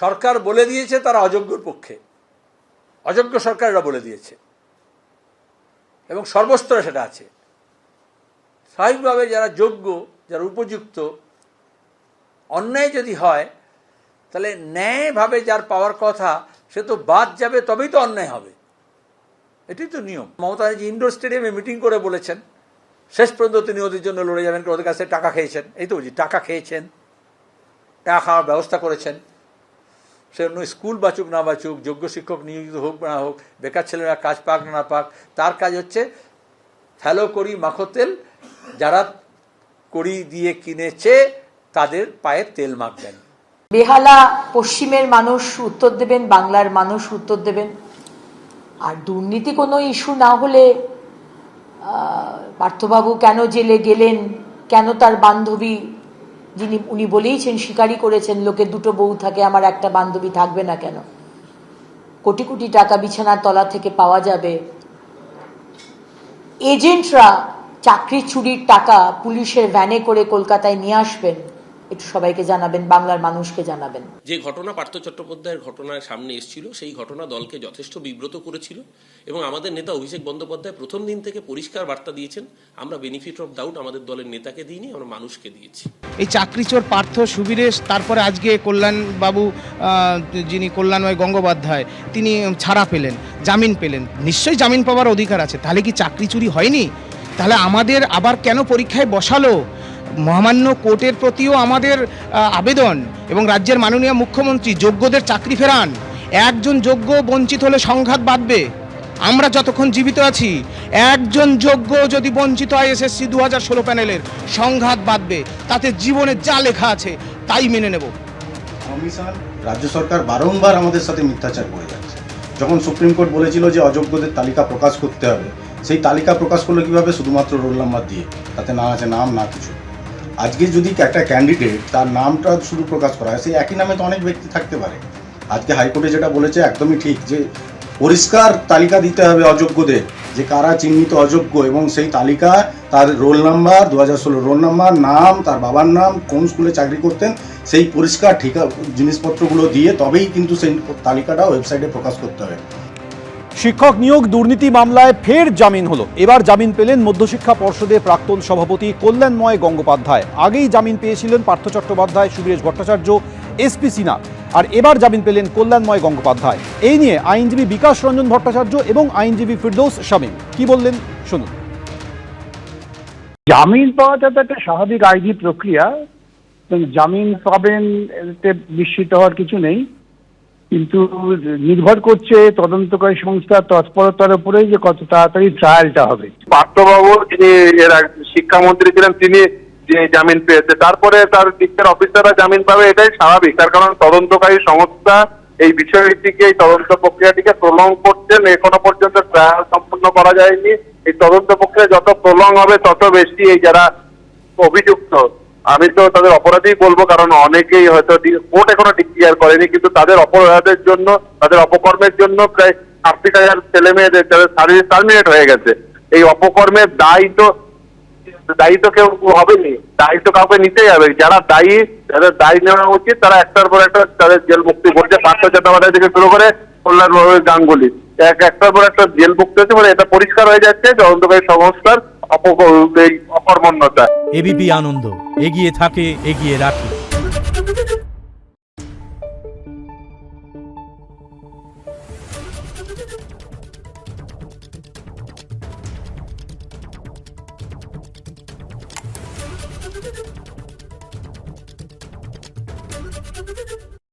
সরকার বলে দিয়েছে, তারা অযোগ্যর পক্ষে। অযোগ্য সরকাররা বলে দিয়েছে। এবং সর্বস্তরে সেটা আছে। স্বাভাবিকভাবে যারা যোগ্য, যারা উপযুক্ত, অন্যায় যদি হয়, তাহলে ন্যায়ভাবে যার পাওয়ার কথা, সে তো বাদ যাবে, তবেই তো অন্যায় হবে। এটাই তো নিয়ম। মমতা ব্যানার্জি ইন্ডোর স্টেডিয়ামে মিটিং করে বলেছেন। শেষ পর্যন্ত তিনি ওদের জন্য লড়ে যাবেন ওদের কাছে টাকা খেয়েছেন। এই তো বুঝি টাকা খেয়েছেন, টাকা খাওয়ার ব্যবস্থা করেছেন। সে অন্য স্কুল বাঁচুক, না বাঁচুক, যোগ্য শিক্ষক নিয়োজিত হোক না হোক, বেকার ছেলেরা কাজ পাক, না পাক, তার কাজ হচ্ছে ফেলো করি, মাখো তেল, যারা করি দিয়ে কিনেছে, তাদের পায়ে তেল মাখবেন। বেহালা পশ্চিমের মানুষ উত্তর দেবেন, বাংলার মানুষ উত্তর দেবেন। আর দুর্নীতি কোনো ইস্যু না হলে পার্থবাবু কেন জেলে গেলেন? কেন তার বান্ধবী যিনি, উনি বলেইছেন, শিকারি করেছেন, লোকে দুটো বউ থাকে, আমার একটা বান্ধবী থাকবে না কেন? কোটি কোটি টাকা বিছানার তলা থেকে পাওয়া যাবে। এজেন্টরা চাকরি চুরির টাকা পুলিশের ভ্যানে করে কলকাতায় নিয়ে আসবেন। একটু সবাইকে জানাবেন বাংলার মানুষকে জানাবেন। যে ঘটনা পার্থ চট্টোপাধ্যায়ের ঘটনার সামনে এসেছিল সেই ঘটনা দলকে যথেষ্ট বিব্রত করেছিল এবং আমাদের নেতা অভিষেক বন্দ্যোপাধ্যায় প্রথম দিন থেকে পরিষ্কার বার্তা দিয়েছেন আমরা বেনিফিট অফ ডাউট আমাদের দলের নেতাকে দিইনি আমরা মানুষকে দিয়েছি। এই চাকরিচোর পার্থ সুবীরেশ তারপরে আজকে কল্যাণবাবু যিনি কল্যাণময় গঙ্গোপাধ্যায় তিনি ছাড়া পেলেন জামিন পেলেন। নিশ্চয়ই জামিন পাওয়ার অধিকার আছে তাহলে কি চাকরি চুরি হয়নি? তাহলে আমাদের আবার কেন পরীক্ষায় বসালো? মহামান্য কোর্টের প্রতিও আমাদের আবেদন এবং রাজ্যের মাননীয় মুখ্যমন্ত্রী যোগ্যদের চাকরি ফেরান। একজন যোগ্য বঞ্চিত হলে সংঘাত বাঁধবে। আমরা যতক্ষণ জীবিত আছি, একজন যোগ্য যদি বঞ্চিত হয় এসএসসি দু হাজার ষোলো প্যানেলের, সংঘাত বাঁধবে। তাতে জীবনে যা লেখা আছে, তাই মেনে নেব। রাজ্য সরকার বারংবার আমাদের সাথে মিথ্যাচার করে যাচ্ছে। যখন সুপ্রিম কোর্ট বলেছিল যে অযোগ্যদের তালিকা প্রকাশ করতে হবে, সেই তালিকা প্রকাশ করল কীভাবে শুধুমাত্র রোল নাম্বার দিয়ে? তাতে না আছে নাম, না কিছু। আজকে যদি একটা ক্যান্ডিডেট তার নামটা শুধু প্রকাশ করা হয়, সেই একই নামে তো অনেক ব্যক্তি থাকতে পারে। আজকে হাইকোর্টে যেটা বলেছে একদমই ঠিক যে, পরিষ্কার তালিকা দিতে হবে অযোগ্যদের, যে কারা চিহ্নিত অযোগ্য এবং সেই তালিকা তার রোল নাম্বার দু হাজার ষোলো রোল নাম্বার, নাম, তার বাবার নাম, কোন স্কুলে চাকরি করতেন, সেই পরিষ্কার ঠিকা জিনিসপত্রগুলো দিয়ে তবেই কিন্তু সেই তালিকাটা ওয়েবসাইটে প্রকাশ করতে হবে। শিক্ষক নিয়োগ দুর্নীতি মামলায় ফের জামিন হলো। এবার জামিন পেলেন মধ্যশিক্ষা পর্ষদের প্রাক্তন সভাপতি কল্যাণময় গঙ্গোপাধ্যায়। আগেই জামিন পেয়েছিলেন পার্থ চট্টোপাধ্যায়, সুবীরেশ ভট্টাচার্য এসপি সিনহা। আর এবার জামিন পেলেন কল্যাণময় গঙ্গোপাধ্যায়। এই নিয়ে আইনজীবী বিকাশ রঞ্জন ভট্টাচার্য এবং আইনজীবী ফিরদৌস শামীম। কি বললেন? শুনুন। জামিন পাওয়াটা তো একটা স্বাভাবিক আইনি প্রক্রিয়া। জামিন পাবেন এতে নিশ্চিত হওয়ার কিছু নেই। কিন্তু নির্ভর করছে তদন্তকারী সংস্থার তৎপরতার উপরেই যে কত তাড়াতাড়ি ট্রায়ালটা হবে। পার্থবাবু, যিনি এর শিক্ষামন্ত্রী ছিলেন, তিনি জামিন পেয়েছে, তারপরে তার দিকের অফিসাররা জামিন পাবে, এটাই স্বাভাবিক। তার কারণ তদন্তকারী সংস্থা এই বিষয়টিকে, এই তদন্ত প্রক্রিয়াটিকে প্রলং করছেন, এখনও পর্যন্ত ট্রায়াল সম্পূর্ণ করা যায়নি। এই তদন্ত প্রক্রিয়া যত প্রলং হবে, তত বেশি এই যারা অভিযুক্ত আমি তো তাদের অপরাধী বলব, কারণ অনেকেই হয়তো কোর্ট এখনও ডিক্লিয়ার করেনি, কিন্তু তাদের অপরাধের জন্য, তাদের অপকর্মের জন্য প্রায় ছাব্বিশ হাজার ছেলে মেয়েদের তাদের সার্ভিস টার্মিনেট হয়ে গেছে। এই অপকর্মের দায় তো দায়ী তো কেউ হবেনি দায়ী তো কাউকে নিতেই হবে। যারা দায়ী, যাদের দায়ী নেওয়া উচিত, তারা একটার পর একটা তাদের জেল মুক্তি করছে পার্থ চট্টোপাধ্যায় থেকে শুরু করে কল্যাণ গাঙ্গুলি। এক, একটার পর একটা জেল মুক্তি হচ্ছে মানে এটা পরিষ্কার হয়ে যাচ্ছে, তদন্তকারী সংস্থার অপ এই অকর্মণ্যতা এবিপি আনন্দ এগিয়ে থাকে এগিয়ে রাখে।